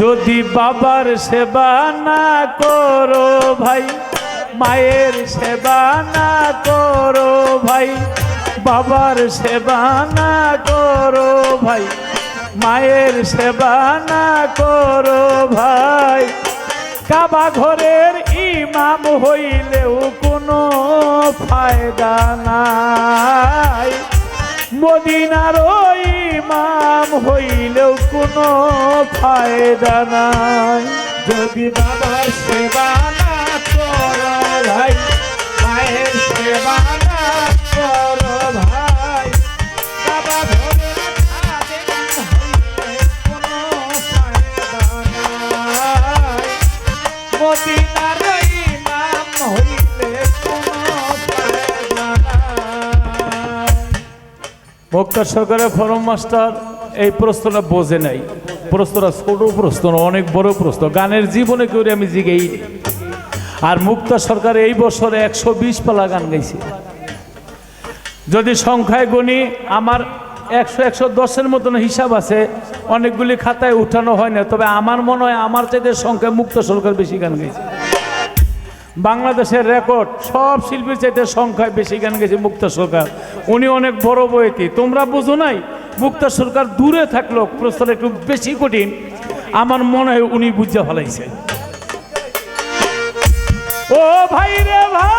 যদি বাবার সেবা না করো ভাই, মায়ের সেবা না করো ভাই, বাবার সেবা না করো ভাই, মায়ের সেবা না করো ভাই। কাবা ঘরের ইমাম হইলেও কোনো ফায়দা নাই। মদিনার ওই ইমাম হইলেও কোনো ফায়দা নাই। যদি বাবার সেবা না করা ভাই মায়ের সেবা মুক্তার সরকারের ফরম মাস্টার, এই প্রশ্নটা বোঝে নাই। প্রশ্নটা ছোট প্রশ্ন, অনেক বড় প্রশ্ন। গানের জীবনে কেউ আমি জিগেই আর মুক্তা সরকার এই বছরে একশো বিশ পালা গান গাইছে। যদি সংখ্যায় গণি আমার একশো একশো দশের মতন হিসাব আছে। অনেকগুলি খাতায় উঠানো হয় না, তবে আমার মনে হয় আমার চাইতে সংখ্যায় মুক্ত সরকার বেশি গান গাইছে। বাংলাদেশের রেকর্ড সব শিল্পীর চাইতে সংখ্যায় বেশি গান গেছে মুক্তা সরকার। উনি অনেক বড় বইতি তোমরা বুঝো নাই, মুক্তা সরকার দূরে থাকল প্রশ্নটা একটু বেশি কঠিন। আমার মনে হয় উনি বুঝতে ফেলাইছে। ও ভাই রে ভাই!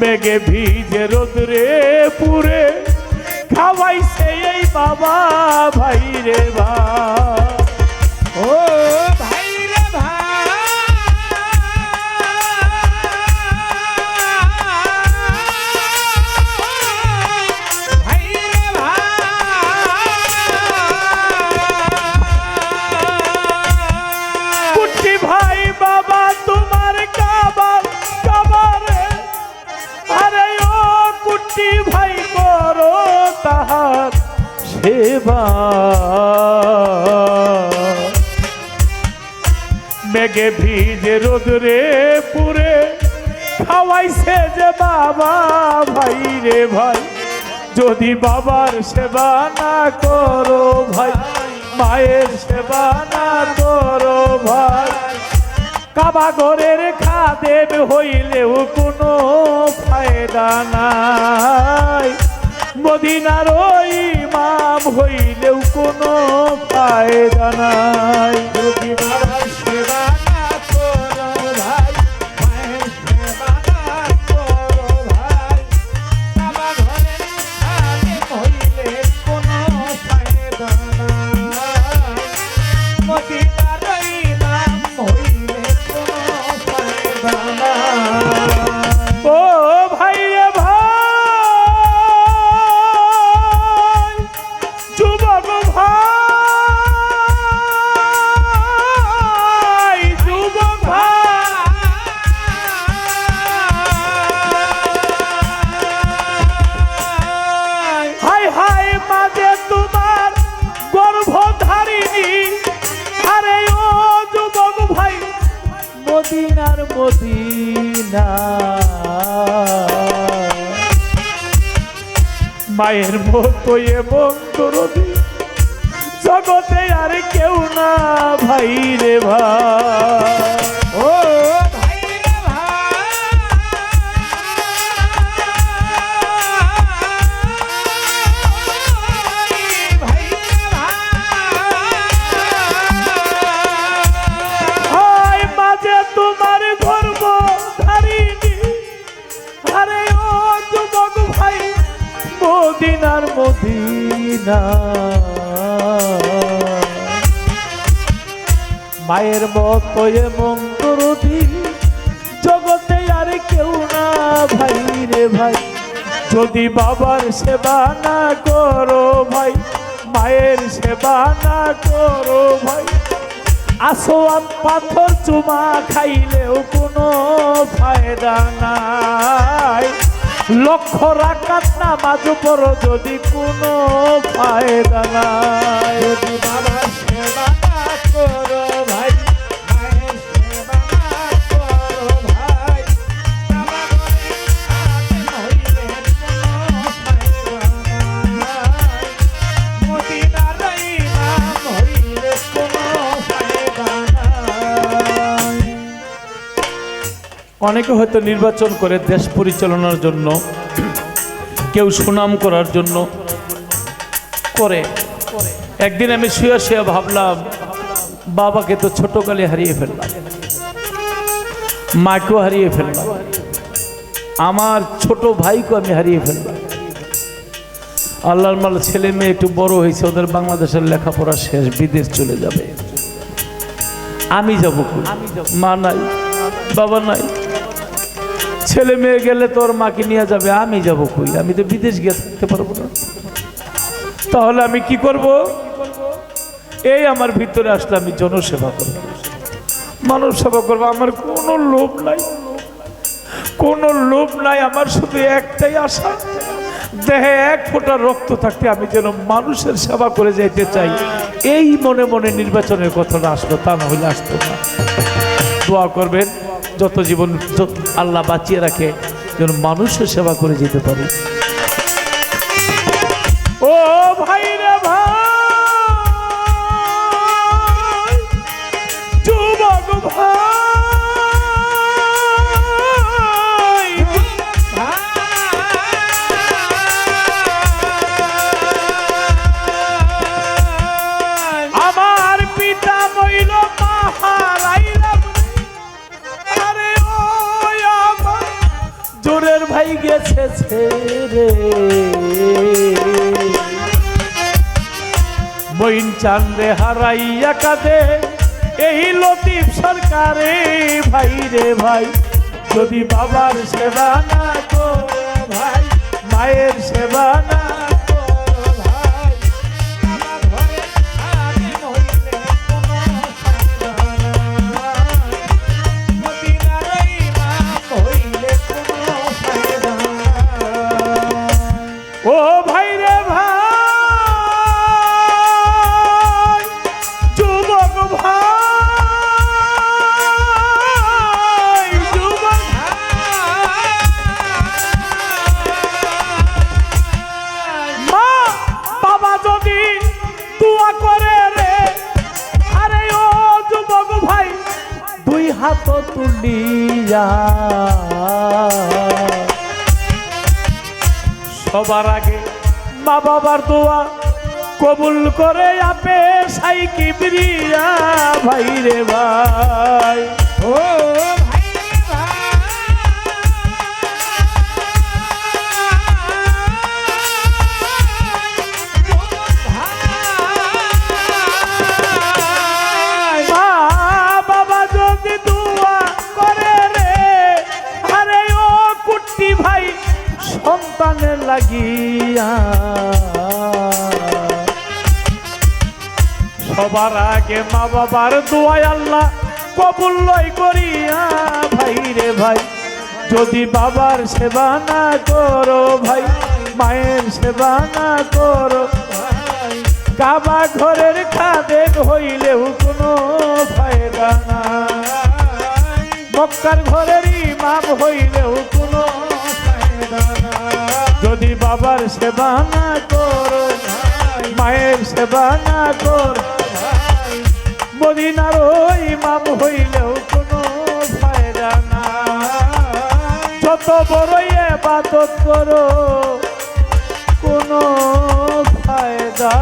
মেঘে ভিজে রোদরে পুরে খাওয়াইছে এই বাবা ভাই রে বা সেবা মেঘে ভিজে রোদরে পুরে খাওয়াইছে যে বাবা ভাই রে ভাই। যদি বাবার সেবা না করো ভাই, মায়ের সেবা না করো ভাই। কাবা ঘরের খাদেম হইলেও কোনো ফায়দা নাই। মদিনার ওই ইমাম হইলেও কোনো ফায়দা নাই। সেবা মায়ের মতো এবং জগতে আর কেউ না ভাই রে ভাই। মদিনা মায়ের মতো এমন দরদি জগতে আর কেউ না ভাই রে ভাই। যদি বাবার সেবা না করো ভাই, মায়ের সেবা না করো ভাই। আসোয়ান পাথর চুমা খাইলেও কোনো ফায়দা নাই। লক্ষ রাখাত না মাঝ পর যদি কোনো ফায়দা নাই। অনেকে হয়তো নির্বাচন করে দেশ পরিচালনার জন্য কেউ সুনাম করার জন্য করে। একদিন আমি শুয়ে শুয়ে ভাবলাম বাবাকে তো ছোটকালে হারিয়ে ফেললাম মাকেও হারিয়ে ফেললাম আমার ছোট ভাইকে আমি হারিয়ে ফেললাম। আল্লাহর মাল ছেলে মেয়ে একটু বড় হয়েছে ওদের বাংলাদেশের লেখাপড়া শেষ বিদেশ চলে যাবে। আমি যাব। মা নাই বাবা নাই। ছেলে মেয়ে গেলে তোর মাকে নিয়ে যাবে, আমি যাব কই? আমি তো বিদেশ গিয়ে থাকতে পারব না। তাহলে আমি কি করব? এই আমার ভিতরে আসলে আমি জনসেবা করব। মানব সেবা করব, আমার কোনো লোভ নাই। কোনো লোভ নাই, আমার শুধু একটাই আশা। দেহে এক ফোঁটা রক্ত থাকতে আমি যেন মানুষের সেবা করে যেতে চাই। এই মনে মনে নির্বাচনের কথাটা আসলো, তা না হলে আসতো না। দোয়া করবেন। যত জীবন আল্লাহ বাঁচিয়ে রাখে যেন মানুষের সেবা করে যেতে পারি। মইন চান্দে হারাইয়া কাঁদে। এই লতিফ সরকারে, ভাই রে ভাই, যদি বাবার সেবা না করে ভাই, মায়ের সেবা না হাত তুলিয়া। সবার আগে মা বাবার দোয়া কবুল করে আপে সাই কিবরিয়া ভাই রে ভাই। ও সন্তানের লাগিয়া। সবার আগে মা বাবার দোয়াই আল্লাহ কবুল লয় করিয়া, ভাই রে ভাই। যদি বাবার সেবা না করো ভাই, মায়ের সেবা না করো কাবা ঘরের খাদেক হইলেও কোনো ফায়দা না মক্কার ঘরের ইমাম হইলেও কোনো যদি বাবার সেবা না করো মায়ের সেবা না করো মদিনার ওই ইমাম হইলেও কোনো ফায়দা না যত বড়ই বাদত করো কোনো ফায়দা